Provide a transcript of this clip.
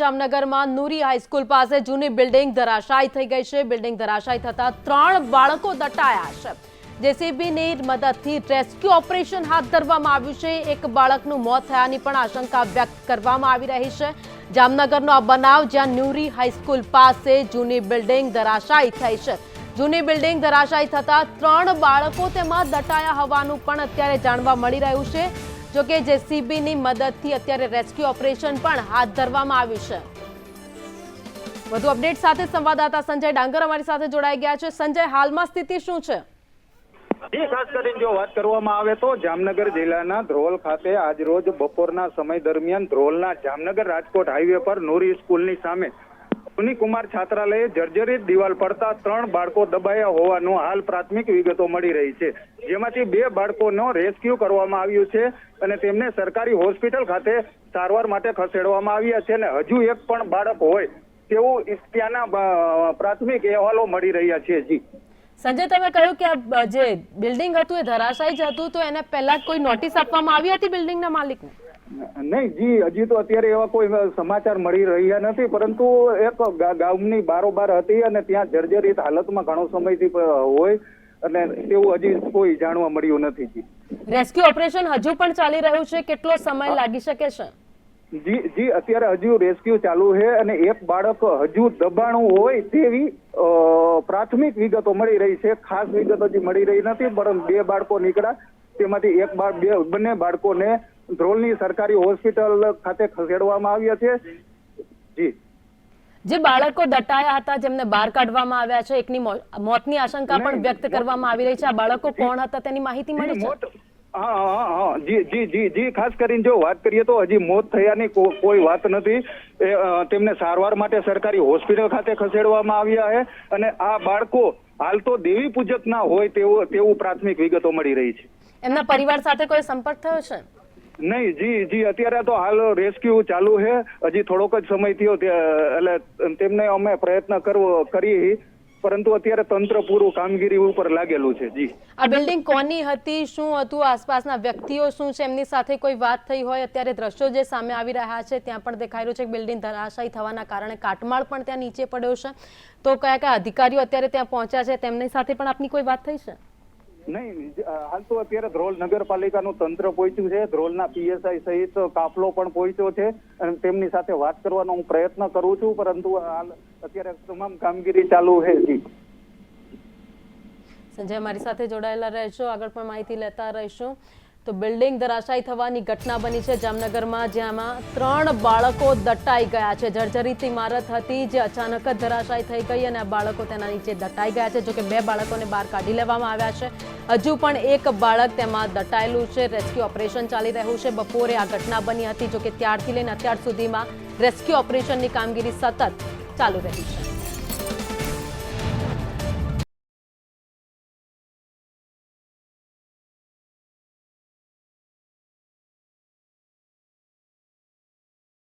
જામનગરમાં નૂરી હાઈસ્કૂલ પાસે જૂની બિલ્ડિંગ ધરાશાયી થઈ ગઈ છે. બિલ્ડિંગ ધરાશાયી થતા ત્રણ બાળકો દટાયા છે. જેસીબીની મદદથી રેસ્ક્યુ ઓપરેશન હાથ ધરવામાં આવ્યું છે. એક બાળકનું મોત થયાની પણ આશંકા વ્યક્ત કરવામાં આવી રહી છે. જામનગરનો આ બનાવ જ્યાં ન્યુરી હાઈસ્કૂલ પાસે જૂની બિલ્ડિંગ ધરાશાયી થઈ છે. જૂની બિલ્ડિંગ ધરાશાયી થતા ત્રણ બાળકો તેમાં દટાયા હોવાનું પણ અત્યારે જાણવા મળી રહ્યું છે. જોકે જેસીબીની મદદથી અત્યારે રેસ્ક્યુ ઓપરેશન પણ હાથ ધરવામાં આવ્યું છે. વધુ અપડેટ સાથે સંવાદદાતા સંજય ડાંગર અમારી સાથે જોડાઈ ગયા છે. સંજય, હાલમાં સ્થિતિ શું છે? ખાસ કરીને જો વાત કરવામાં આવે તો જામનગર જિલ્લાના ધ્રોલ ખાતે આજ રોજ બપોરના સમય દરમિયાન ધ્રોલના જામનગર રાજકોટ હાઈવે પર નૂરી સ્કૂલની સામે કુમાર છાત્રાલયે જર્જરિત દિવાલ પડતા ત્રણ બાળકો દબાયા હોવાનું હાલ પ્રાથમિક વિગતો મળી રહી છે. જેમાંથી બે બાળકોનો રેસ્ક્યુ કરવામાં આવ્યું છે અને તેમને સરકારી હોસ્પિટલ ખાતે સારવાર માટે ખસેડવામાં આવ્યા છે અને હજુ એક પણ બાળક હોય તેવું ત્યાંના પ્રાથમિક અહેવાલો મળી રહ્યા છે. જી. સંજય, તમે કહ્યું કે જે બિલ્ડિંગ હતું એ ધરાશાયી જ હતું, તો એને પહેલા કોઈ નોટિસ આપવામાં આવી હતી બિલ્ડિંગના માલિકને? નહીં જી હજી તો અત્યારે એવા કોઈ સમાચાર મળી રહ્યા નથી પરંતુ એક ગામની બારોબાર હતી અને ત્યાં જર્જરિત હાલતમાં ઘણો સમયથી હોય અને તેવું હજી કોઈ જાણવા મળ્યું નથી જી. રેસ્ક્યુ ઓપરેશન હજુ પણ ચાલી રહ્યું છે? કેટલો સમય લાગી શકે છે? જી જી અત્યારે હજુ રેસ્ક્યુ ચાલુ છે અને એક બાળક હજુ દબાણું હોય તેવી પ્રાથમિક વિગતો મળી રહી છે. ખાસ વિગતો હજી મળી રહી નથી પરંતુ બે બાળકો નીકળ્યા. તેમાંથી એક બાળ બે બંને બાળકોને ધ્રોલની સરકારી હોસ્પિટલ ખાતે ખસેડવામાં આવ્યા છે. જી. જે બાળકો દટાયા હતા જેમને બહાર કાઢવામાં આવ્યા છે એકની મોતની આશંકા પણ વ્યક્ત કરવામાં આવી રહી છે. આ બાળકો કોણ હતા તેની માહિતી મળી છે? જી જી જી જી. ખાસ કરીને જો વાત કરીએ તો હજી મોત થયાની કોઈ વાત નથી. તેમને સારવાર માટે સરકારી હોસ્પિટલ ખાતે ખસેડવામાં આવ્યા છે અને આ બાળકો હાલ તો દેવી પૂજક ના હોય તેવું તેવું પ્રાથમિક વિગતો મળી રહી છે. એમના પરિવાર સાથે કોઈ સંપર્ક થયો છે? નહીં, જી જી, અત્યારે તો હાલ રેસ્ક્યુ ચાલુ છે. હજી થોડોક જ સમય થયો એટલે તેમને અમે પ્રયત્ન કરવો, કરી. પરંતુ અત્યારે તંત્ર પૂરું કામગીરી ઉપર લાગેલું છે, જી. આ બિલ્ડિંગ કોની હતી, શું હતું, આસપાસના વ્યક્તિઓ શું છે, એમની સાથે કોઈ વાત થઈ હોય, અત્યારે દ્રશ્યો જે સામે આવી રહ્યા છે, ત્યાં પણ દેખાઈ રહ્યું છે બિલ્ડિંગ ધરાશાયી થવાના કારણે કાટમાળ પણ ત્યાં નીચે પડ્યો છે. તો કયા કયા અધિકારીઓ અત્યારે ત્યાં પહોંચ્યા છે, તેમની સાથે પણ આપની કોઈ વાત થઈ છે? નહીં હાલ તો અત્યારે ધ્રોલ નગરપાલિકાનું તંત્ર પહોંચ્યું છે. ધ્રોલના પીએસઆઈ સહિત કાફલો પણ પહોંચ્યો છે અને તેમની સાથે વાત કરવાનો હું પ્રયત્ન કરું છું, પરંતુ હાલ અત્યારે તમામ કામગીરી ચાલુ છે સંજય, મારી સાથે જોડાયેલા રહેશો. આગળ પણ માહિતી લેતા રહીશું. તો બિલ્ડિંગ ધરાશાયી થવાની ઘટના બની છે જામનગરમાં જેમાં ત્રણ બાળકો દટાઈ ગયા છે. જર્જરિત ઇમારત હતી જે અચાનક જ ધરાશાયી થઈ ગઈ અને આ બાળકો તેના નીચે દટાઈ ગયા છે જોકે બે બાળકોને બહાર કાઢી લેવામાં આવ્યા છે. હજુ પણ એક બાળક તેમાં દટાયેલું છે. રેસ્ક્યુ ઓપરેશન ચાલી રહ્યું છે. બપોરે આ ઘટના બની હતી જોકે ત્યારથી લઈને અત્યાર સુધીમાં રેસ્ક્યુ ઓપરેશનની કામગીરી સતત ચાલુ રહી છે.